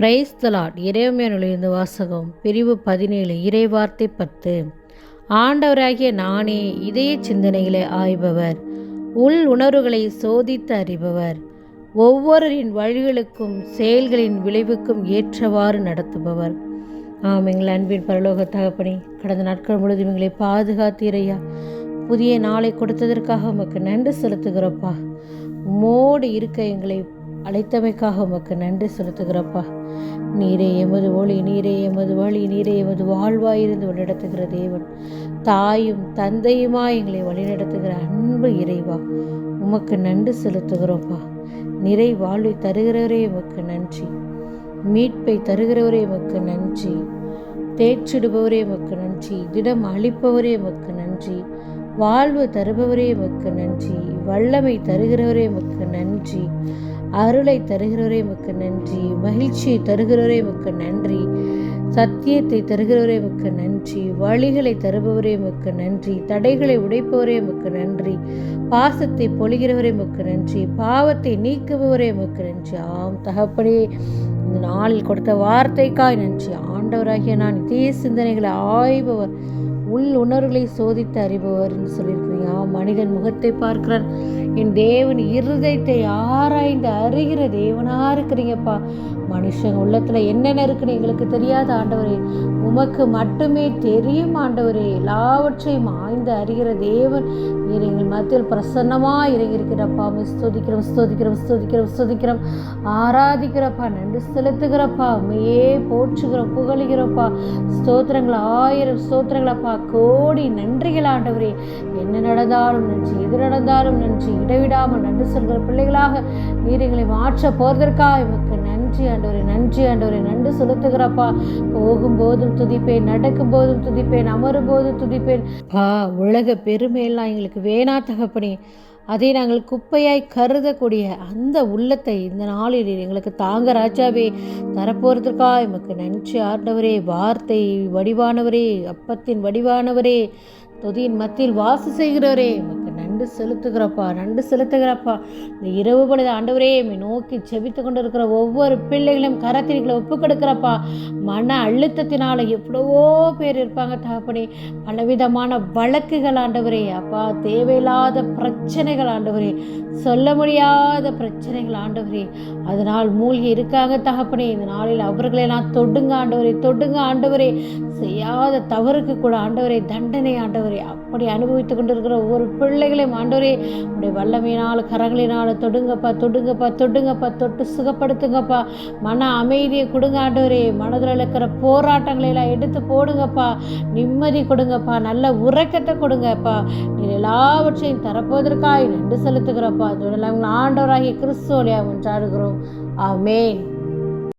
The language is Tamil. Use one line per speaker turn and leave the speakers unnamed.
பிரைஸ் தலாட் இறைமையிலிருந்து வாசகம் பிரிவு பதினேழு இறைவார்த்தை பத்து. ஆண்டவராகிய நானே இதய சிந்தனைகளை ஆய்பவர். உள் உணர்வுகளை சோதித்து அறிபவர். ஒவ்வொருவரின் வழிகளுக்கும் செயல்களின் விளைவுக்கும் ஏற்றவாறு நடத்துபவர். ஆம் எங்கள் அன்பின் பரலோக தகப்பனே கடந்த நாட்கள் முழுவதும் எங்களை பாதுகாத்தீரையா. புதிய நாளை கொடுத்ததற்காக உமக்கு நன்றி செலுத்துகிறப்பா. மோடு இருக்க எங்களை அழைத்தமைக்காக உமக்கு நன்றி செலுத்துகிறப்பா. நீரே எமது ஒளி நீரே எமது வழி நீரே எமது வாழ்வாயிருந்து வழிநடத்துகிற தேவன். தாயும் தந்தையுமா எங்களை வழிநடத்துகிற அன்பு இறைவா உமக்கு நன்றி செலுத்துகிறோம்ப்பா நிறை வாழ்வை தருகிறவரே உமக்கு நன்றி. மீட்பை தருகிறவரே உமக்கு நன்றி. தேற்றிடுபவரே உமக்கு நன்றி. திடம் அளிப்பவரே உமக்கு நன்றி. வாழ்வு தருபவரே உமக்கு நன்றி. வல்லமை தருகிறவரே உமக்கு நன்றி. அருளை தருகிறவரே உமக்கு நன்றி. மகிழ்ச்சியை தருகிறவரே உமக்கு நன்றி. சத்தியத்தை தருகிறவரே உமக்கு நன்றி. வழிகளை தருபவரே உமக்கு நன்றி. தடைகளை உடைப்பவரே உமக்கு நன்றி. பாசத்தை பொழிகிறவரே உமக்கு நன்றி. பாவத்தை நீக்குபவரே உமக்கு நன்றி. ஆம் தகப்படே இந்த நாளில் கொடுத்த வார்த்தைக்காய் நன்றி. ஆண்டவராகிய நான் இதே சிந்தனைகளை ஆய்பவர். உள் உணர்வுகளை சோதித்து அறிபவர் என்று சொல்லியிருக்கிறீங்க. ஆம் மனிதன் முகத்தை பார்க்கிறான். என் தேவன் இருதயத்தை ஆராய்ந்து அறிகிற தேவனாக இருக்கிறீங்கப்பா. மனுஷன் உள்ளத்தில் என்னென்ன இருக்குன்னு எங்களுக்கு தெரியாத ஆண்டவரே. உமக்கு மட்டுமே தெரியும் ஆண்டவரே. எல்லாவற்றையும் ஆய்ந்து அறிகிற தேவன் நீர் எங்கள் மத்தியில் பிரசன்னமாக இறங்கியிருக்கிறப்பா. ஸ்தோதிக்கிறோம் ஸ்தோதிக்கிறோம் ஸ்தோதிக்கிறோம் ஸ்தோதிக்கிறோம். ஆராதிக்கிறப்பா நன்றி செலுத்துகிறப்பா. உண்மையே போற்றுகிறோம் புகழுகிறோப்பா ஸ்தோத்திரங்கள் ஆயிரம் ஸ்தோத்திரங்களப்பா. கோடி நன்றிகள் ஆண்டவரே. என்ன நடந்தாலும் நன்றி எது நடந்தாலும் நன்றி இடைவிடாமல் நன்றி சொல்கிற பிள்ளைகளாக நீர் எங்களை மாற்ற போவதற்காக எமக்கு நன்றி ஆண்டவரே நன்றி ஆண்டவரே நன்றி செலுத்துகிறப்பா. போகும்போதும் துதிப்பேன் நடக்கும் போதும் துதிப்பேன் அமரும் போதும் துதிப்பேன். பா உலக பெருமையெல்லாம் எங்களுக்கு வேணா தகப்பனே. அதை நாங்கள் குப்பையாய் கருதக்கூடிய அந்த உள்ளத்தை இந்த நாளில் எங்களுக்கு தாங்க ராஜாவே. தரப்போகிறதுக்கா எமக்கு நன்றி ஆண்டவரே வார்த்தை வடிவானவரே அப்பத்தின் வடிவானவரே. தொதியின் மத்தியில் வாசு செய்கிறவரே எமக்கு நன்றி செலுத்துகிறப்பா நன்றி செலுத்துகிறப்பா. இந்த இரவு பொழுது ஆண்டவரே எம்மை நோக்கி செபித்து கொண்டு இருக்கிற ஒவ்வொரு பிள்ளைகளையும் கரத்திரிகளை ஒப்பு கொடுக்குறப்பா மன அழுத்தத்தினால் எவ்வளவோ பேர் இருப்பாங்க தகப்பனே. பலவிதமான வழக்குகள் ஆண்டவரே அப்பா தேவையில்லாத பிரச்சனைகள் ஆண்டவரே. சொல்ல முடியாத பிரச்சனைகள் ஆண்டவரே. அதனால் மூழ்கி இருக்காங்க தகப்பனே. இந்த நாளில் அவர்களை நான் தொடுங்க ஆண்டவரே தொடுங்க ஆண்டவரே. செய்யாத தவறுக்கு கூட ஆண்டவரே தண்டனை ஆண்டவரே. அப்படி அனுபவித்து கொண்டிருக்கிற ஒவ்வொரு பிள்ளைகளையும் ஆண்டோரே உடைய வல்லமையினால் கரங்களினால் தொடுங்கப்பா தொடுங்கப்பா தொடுங்கப்பா தொட்டு சுகப்படுத்துங்கப்பா. மன அமைதியை கொடுங்க ஆண்டோரே மனதில் இருக்கிற போராட்டங்களை எல்லாம் எடுத்து போடுங்கப்பா. நிம்மதி கொடுங்கப்பா. நல்ல உறக்கத்தை கொடுங்கப்பா. நீ எல்லாவற்றையும் தரப்போவதற்காய் நன்றி செலுத்துகிறப்பா. அதோட ஆண்டவராகிய கிறிஸ்துவலியாக ஒன்றாடுகிறோம் ஆமேன்.